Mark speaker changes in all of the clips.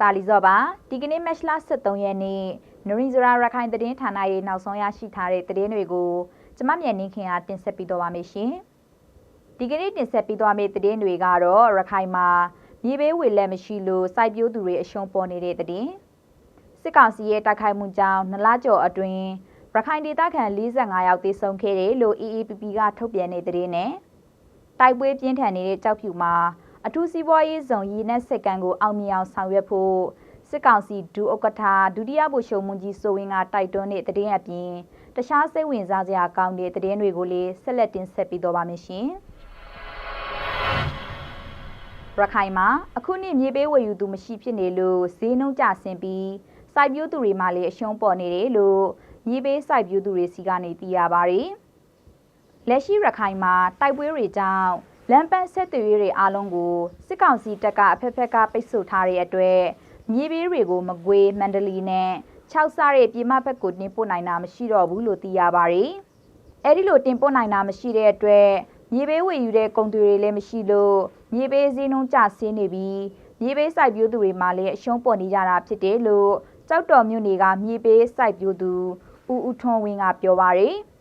Speaker 1: တာလီဇော့ပါဒီကနေ့မက်လ23ရက်နေ့နရင်းဇရာရခိုင်သတင်းဌာနရဲ့နောက်ဆုံးရရှိထားတဲ့သတင်းတွေကိုကျမမြန်နှင်းခင်ကတင်ဆက်ပေးတော့ပါမယ်ရှင်ဒီကနေ့တင်ဆက်ပေးသွားမယ့်သတင်းတွေကတော့ရခိုင်မှာမြေဘေးဝေလက်မရှိလို့စိုက်ပျိုးသူတွေအရှုံးပေါ်နေတဲ့သတင်းစစ်ကောင်စီရဲ့တိုက်ခိုက်မှုကြောင့်နလကျော်အတွင်းရခိုင်ဒေသခံ45ယောက်သေဆုံးခဲ့တယ်လို့ EAPP ကထုတ်ပြန်တဲ့သတင်းနဲ့တိုက်ပွဲပြင်းထန်နေတဲ့ကြောက်ဖြူမှာ အထူးစီးပွားရေးဇုံရည်နဲ့စက်ကန်ကိုအောင်မြင်အောင်ဆောင်ရွက်ဖို့စစ်ကောင်စီဒူဥက္ကဋ္ဌဒုတိယဗိုလ်ချုပ်မွန်ကြီးစိုးဝင်းကတိုက်တွန်းတဲ့သတင်းအပြင်တခြားစိတ်ဝင်စားစရာကောင်းတဲ့သတင်းတွေကိုလည်းဆက်လက်တင်ဆက်ပေးတော့ပါမယ်ရှင်။ရခိုင်မှာအခုနှစ်မြေပေးဝယ်ယူသူမရှိဖြစ်နေလို့ဈေးနှုန်းကျဆင်းပြီးစိုက်ပျိုးသူတွေမှလည်းအရှုံးပေါ်နေတယ်လို့မြေပေးစိုက်ပျိုးသူတွေစီကနေသိရပါတယ်။လက်ရှိရခိုင်မှာတိုက်ပွဲတွေကြောင့် လမ်းပန်းဆက်သွယ်ရေးတွေအားလုံးကိုစစ်ကောင်စီတပ်ကအဖက်ဖက်ကပိတ်ဆို့ထားတဲ့အတွက်မြေပေးတွေကိုမကွေးမန္တလေးနဲ့6စားတဲ့ပြည်မဘက်ကိုတင်ပို့နိုင်တာမရှိတော့ဘူးလို့သိရပါတယ်။အဲဒီလိုတင်ပို့နိုင်တာမရှိတဲ့အတွက်မြေပေးဝယ်ယူတဲ့ကုန်တွေလည်းမရှိလို့မြေပေးစည်းနှုန်းကျဆင်းနေပြီးမြေပေးစိုက်ပျိုးသူတွေမှလည်းအရှုံးပေါ်နေကြတာဖြစ်တယ်လို့ကြောက်တော်မြို့နယ်ကမြေပေးစိုက်ပျိုးသူဦးဦးထွန်းဝင်းကပြောပါတယ်။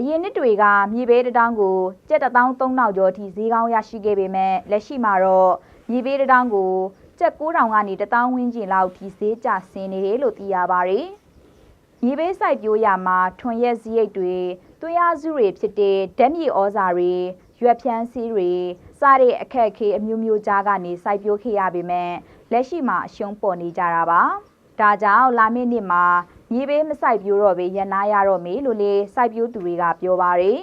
Speaker 1: အရင်နှစ်တွေကမြေဘေးတထောင်ကိုကျပ်13000ကျော်အထိဈေးကောင်းရရှိခဲ့ပေမဲ့လက်ရှိမှာတော့မြေဘေးတထောင်ကိုကျပ်9000ကနေ1000ဝန်းကျင်လောက်ထိဈေးကျဆင်းနေတယ်လို့သိရပါတယ်။မြေဘေးစိုက်ပျိုးရာမှာထွန်ရက်စည်းရိတ်တွေတွင်းရစုတွေဖြစ်တဲ့ဓာတ်မြေဩဇာတွေရွက်ဖြန်းစီးတွေစတဲ့အခက်အခဲအမျိုးမျိုးကြားကနေစိုက်ပျိုးခဲ့ရပေမဲ့လက်ရှိမှာအရှုံးပေါ်နေကြတာပါ။ဒါကြောင့်လာမည့်နှစ်မှာ မြေပေးမစိုက်ပြိုးတော့ပဲရန်နာရတော့မေလို့လေစိုက်ပြိုးသူတွေကပြောပါတယ်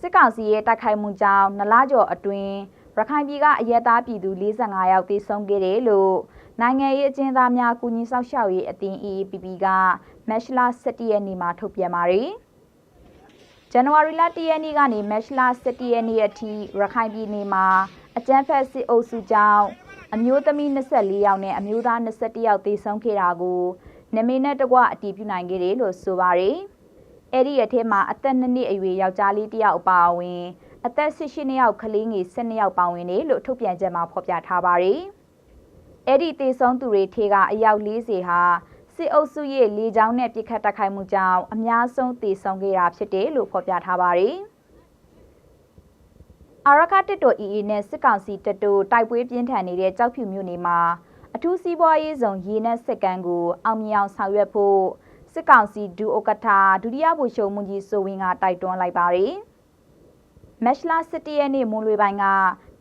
Speaker 1: စစ်ကောင်စီရဲ့တိုက်ခိုက်မှုကြောင့်နလားကျော်အတွင်းရခိုင်ပြည်ကအရက်သားပြည်သူ45ယောက်သေဆုံးခဲ့တယ်လို့နိုင်ငံရေးအကျဉ်းသားများကုညီဆောက်ရှောက်ရေးအသင်း AAPP ကမက်ရှလာ17ရက်နေ့မှာထုတ်ပြန်ပါတယ်။ဇန်နဝါရီလ1ရက်နေ့ကနေမက်ရှလာ17ရက်နေ့အထိရခိုင်ပြည်နယ်မှာအကြမ်းဖက်စစ်အုပ်စုကြောင့် အမျိုးသမီး24ယောက်နဲ့အမျိုးသား21ယောက်သေဆုံးခဲ့တာကိုနမင်းနဲ့တကွအတည်ပြုနိုင်ခဲ့တယ်လို့ဆိုပါတယ်။အဲ့ဒီအထက်မှာအသက်2နှစ်အရွယ်ယောက်ျားလေးတစ်ယောက်အပါအဝင်အသက်18ယောက်ကလေးငယ်12ယောက်ပါဝင်တယ်လို့ထုတ်ပြန်ချက်မှာဖော်ပြထားပါတယ်။အဲ့ဒီသေဆုံးသူတွေထဲကအယောက်40ဟာစစ်အုပ်စုရဲ့လေကြောင်းနဲ့ပြစ်ခတ်တိုက်ခိုက်မှုကြောင့်အများဆုံးသေဆုံးခဲ့တာဖြစ်တယ်လို့ဖော်ပြထားပါတယ်။ အာရခတစ်တို EA နဲ့စစ်ကောင်စီတပ်တို့တိုက်ပွဲပြင်းထန်နေတဲ့ကြောက်ဖြူမြို့နယ်မှာအထူးစီးပွားရေးဆောင်ရေနက်စက်ကန်ကိုအောင်မြင်အောင်ဆောင်ရွက်ဖို့စစ်ကောင်စီဒူဥက္ကဋ္ဌဒုတိယဗိုလ်ချုပ်မွန်ကြီးစိုးဝင်းကတိုက်တွန်းလိုက်ပါတယ်။မက်ရှလာ17ရက်နေ့မွန်လွေပိုင်းက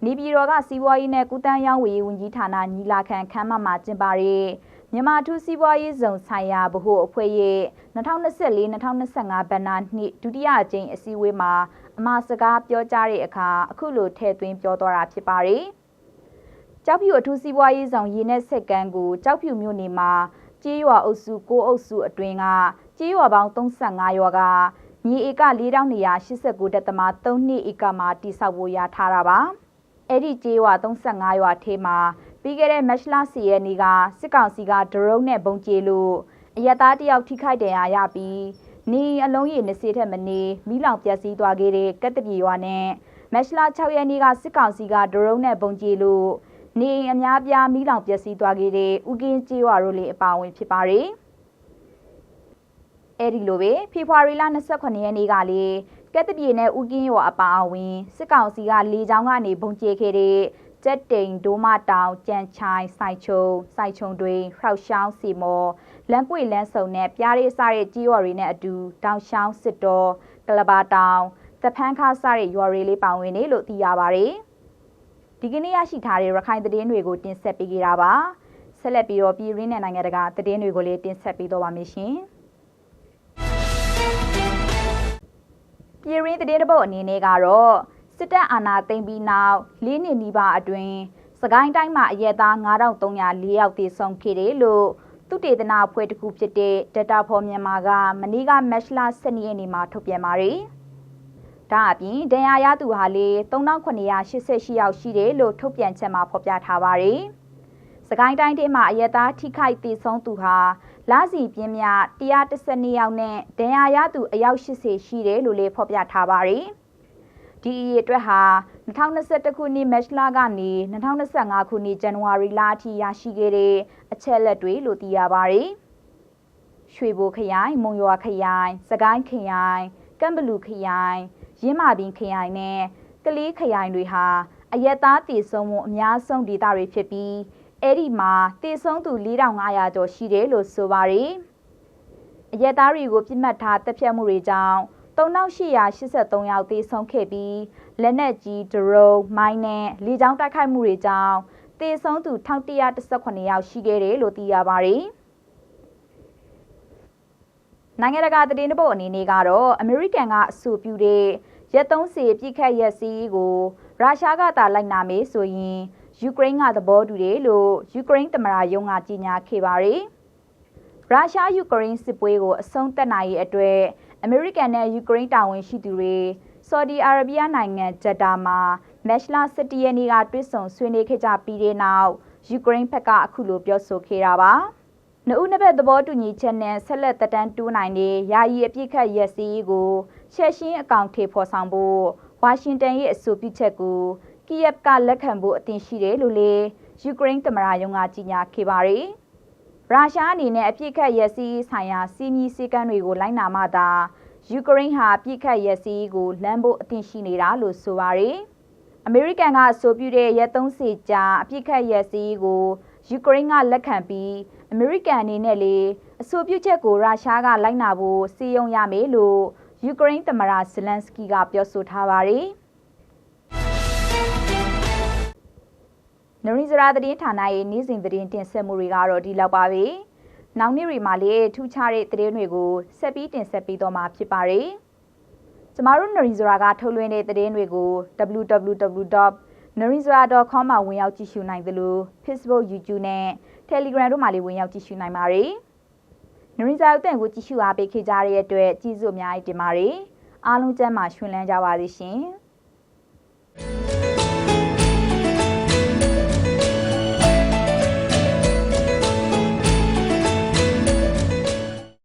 Speaker 1: နေပြည်တော်ကစီးပွားရေးနဲ့ကုသန်းရောင်းဝယ်ရေးဝန်ကြီးဌာနညီလာခံခန်းမမှာကျင်းပတဲ့ မြန်မာထူးစီးပွားရေးဇုံဆိုင်ရာဗဟိုအဖွဲ့ရဲ့2024-2025ဘဏ္ဍာနှစ်ဒုတိယအကြိမ်အစည်းအဝေးမှာအမှာစကားပြောကြားတဲ့အခါအခုလိုထည့်သွင်းပြောသွားတာဖြစ်ပါတယ်။ကြောက်ဖြူအထူးစီးပွားရေးဆောင်ရင်းနဲ့စက်ကန်းကိုကြောက်ဖြူမြို့နယ်မှာကြေးရွာအုပ်စု၉အုပ်စုအတွင်းကကြေးရွာပေါင်း35ရွာကမြေဧက4289တက်သမ3နှစ်ဧကမှာတိစောက်ဖို့ရထားတာပါ။အဲ့ဒီကြေးရွာ35ရွာထဲမှာ ပြီးခဲ့တဲ့မက်လ10ရက်နေ့ကစစ်ကောင်စီကဒရုန်းနဲ့ပုံကျဲလို့အရသားတယောက်ထိခိုက်ဒဏ်ရာရပြီးနေအလုံးရည်20ထက်မနေမိလောင်ပျက်စီးသွားခဲ့တဲ့ကက်တပြေရွာနဲ့မက်လ6ရက်နေ့ကစစ်ကောင်စီကဒရုန်းနဲ့ပုံကျဲလို့နေအများပြားမိလောင်ပျက်စီးသွားခဲ့တဲ့ဥကင်းကျေးရွာတို့လည်းအပါအဝင်ဖြစ်ပါတယ်။အဲဒီလိုပဲဖေဖော်ဝါရီလ28ရက်နေ့ကလေကက်တပြေနဲ့ဥကင်းရွာအပါအဝင်စစ်ကောင်စီကလေကြောင်းကနေပုံကျဲခဲ့တဲ့ ကျက်တိန်ဒိုးမတောင်ကြံချိုင်စိုက်ချုံစိုက်ချုံတွင်ဖျောက်ရှောင်းစီမော်လမ်းပွေလမ်းစုံနဲ့ပြားရေးစားတဲ့ကြီးရွာတွေနဲ့အတူတောင်ရှောင်းစစ်တော်ကလဘာတောင်တဖန်းခါစားတဲ့ရွာတွေလေးပါဝင်နေလို့သိရပါတယ်ဒီကနေ့ရရှိထားတဲ့ရခိုင်သတင်းတွေကိုတင်ဆက်ပေးကြတာပါဆက်လက်ပြီးတော့ပြည်ရင်းနဲ့နိုင်ငံတကာသတင်းတွေကိုလည်းတင်ဆက်ပေးတော့ပါမယ်ရှင်ပြည်ရင်းသတင်းတပုတ်အနေနဲ့ကတော့ စစ်တပ်အာဏာသိမ်းပြီးနောက်၄နှစ်နီးပါးအတွင်းစကိုင်းတိုင်းမှာအရက်သား9304ယောက်သေဆုံးခဲ့တယ်လို့သုတေသနအဖွဲ့တစ်ခုဖြစ်တဲ့ Data for Myanmar ကမနေ့ကမက်လ12ရက်နေ့မှာထုတ်ပြန်ပါတယ်။ဒါအပြင်ဒဏ်ရာရသူဟာလေ3988ယောက်ရှိတယ်လို့ထုတ်ပြန်ချက်မှာဖော်ပြထားပါတယ်။စကိုင်းတိုင်းထဲမှာအရက်သားထိခိုက်သေဆုံးသူဟာလစီပြင်းမြ112ယောက်နဲ့ဒဏ်ရာရသူအယောက်80ရှိတယ်လို့လည်းဖော်ပြထားပါတယ်။ ဒီအရေးအတွက်ဟာ2021ခုနှစ်မတ်လကနေ2025ခုနှစ်ဇန်နဝါရီလအထိရရှိခဲ့တဲ့အချက်လက်တွေလို့သိရပါတယ်။ရွှေဘိုခရိုင်မုံရွာခရိုင်စကိုင်းခရိုင်ကမ်ဘလူခရိုင်ရင်းမာပင်ခရိုင်နဲ့ကလေးခရိုင်တွေဟာအရက်သားတည်ဆုံမှုအများဆုံးဒေသတွေဖြစ်ပြီးအဲ့ဒီမှာတည်ဆုံသူ4500ကျော်ရှိတယ်လို့ဆိုပါတယ်။အရက်သားတွေကိုပြစ်မှတ်ထားတပ်ဖြတ်မှုတွေကြောင့် 3883ယောက်သေဆုံးခဲ့ပြီးလက်နက်ကြီးဒရုန်းမိုင်းနဲ့လေကြောင်းတိုက်ခိုက်မှုတွေကြောင့်သေဆုံးသူ1118ယောက်ရှိခဲ့တယ်လို့သိရပါတယ်။နိုင်ငံတကာသတင်းတပုတ်အနေနဲ့ကတော့အမေရိကန်ကအဆိုပြုတဲ့ရက်သုံးစီပြစ်ခတ်ရက်စီးကိုရုရှားကသာလိုက်နာမေးဆိုရင်ယူကရိန်းကသဘောတူတယ်လို့ယူကရိန်းသမ္မတရုံးကကြေညာခဲ့ပါတယ်။ရုရှားယူကရိန်းစစ်ပွဲကိုအဆုံးသတ်နိုင်ရေးအတွက် အမေရိကန်နဲ့ယူကရိန်းတာဝန်ရှိသူတွေဆော်ဒီအာရေဗျနိုင်ငံဂျက်တာမှာမက်လ17ရက်နေ့ကတွေ့ဆုံဆွေးနွေးခဲ့ကြပြီးတဲ့နောက်ယူကရိန်းဘက်ကအခုလိုပြောဆိုခဲ့တာပါ။နှုတ်နှစ်ဘက်သဘောတူညီချက်နဲ့ဆက်လက်တတန်းတိုးနိုင်တဲ့ယာယီအပြစ်ခတ်ရက်စီးကိုချက်ရှင်းအကောင့်ထေဖော်ဆောင်ဖို့ဝါရှင်တန်ရဲ့အဆိုပြုချက်ကိုကီယက်ကလက်ခံဖို့အသင့်ရှိတယ်လို့လေယူကရိန်းသမ္မတရုံးကကြေညာခဲ့ပါတယ်။ ရုရှားအနေနဲ့အပြစ်ခတ်ရက်စီးဆိုင်ရာစီမီစည်းကမ်းတွေကိုလိုက်နာမှသာယူကရိန်းဟာပြစ်ခတ်ရက်စီးကိုလမ်းဖို့အသင့်ရှိနေတာလို့ဆိုပါတယ်။အမေရိကန်ကအဆိုပြုတဲ့ရက်သုံးစီကြာအပြစ်ခတ်ရက်စီးကိုယူကရိန်းကလက်ခံပြီးအမေရိကန်အနေနဲ့လေအဆိုပြုချက်ကိုရုရှားကလိုက်နာဖို့စီယုံရမယ်လို့ယူကရိန်းသမ္မတဇလန်စကီကပြောဆိုထားပါတယ်။ နရင်းစရာသတင်းဌာနရဲ့နေ့စဉ်သတင်းတင်ဆက်မှုတွေကတော့ဒီလောက်ပါပဲ။နောက်နေ့တွေမှာလည်းထူးခြားတဲ့သတင်းတွေကိုဆက်ပြီးတင်ဆက်ပေးတော့မှာဖြစ်ပါတယ်။ကျမတို့နရင်းစရာကထုတ်လွှင့်တဲ့သတင်းတွေကို www.narinzara.com မှာဝင်ရောက်ကြည့်ရှုနိုင်သလို Facebook, YouTube နဲ့ Telegram တို့မှာလည်းဝင်ရောက်ကြည့်ရှုနိုင်ပါတယ်။နရင်းစရာအသံကိုကြည့်ရှုအားပေးခဲ့ကြတဲ့အတွက်ကျေးဇူးအများကြီးတင်ပါတယ်။အားလုံးကျမ်းမာရှင်လန်းကြပါစေရှင်။